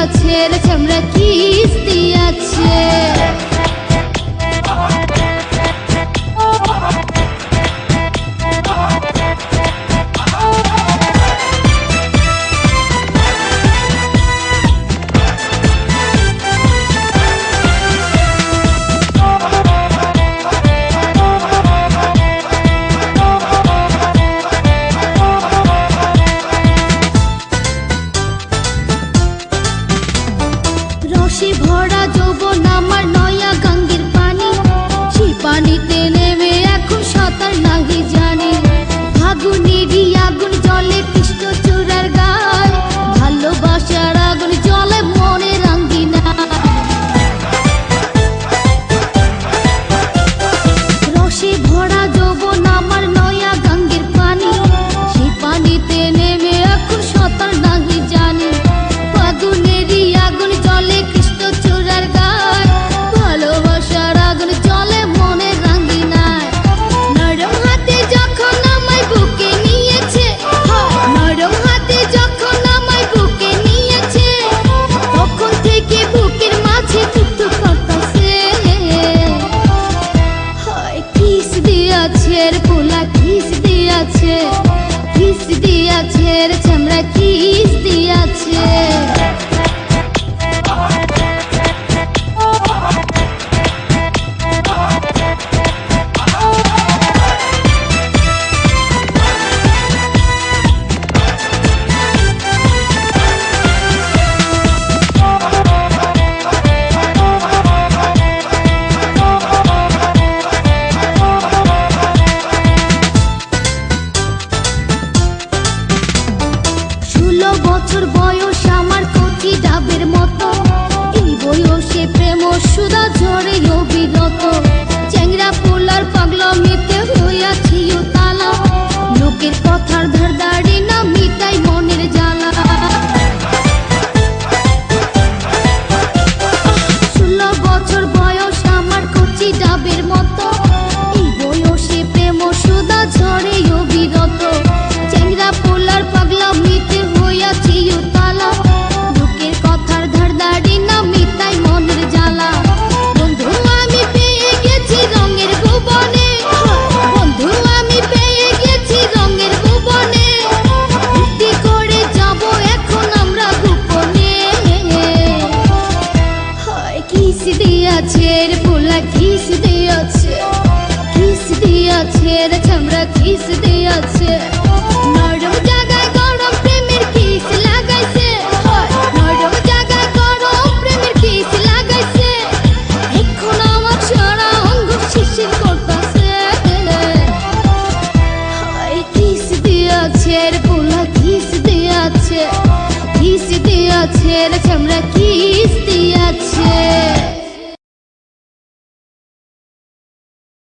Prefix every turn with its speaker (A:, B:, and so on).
A: আছে ছেলে ছেমরা কিস দিয়াছে নিশি ভরা যৌবন আমার কিস দিয়েছে নরম জায়গায় গরম প্রেমের কিস লাগাইছে। নরম জায়গায় গরম প্রেমের কিস লাগাইছে। এখন আমার সারা অঙ্গ শিশির করতেছে কিস দিয়েছে পোলা কিস দিয়েছে কিস দিয়েছে ছেমরা কিস দিয়েছে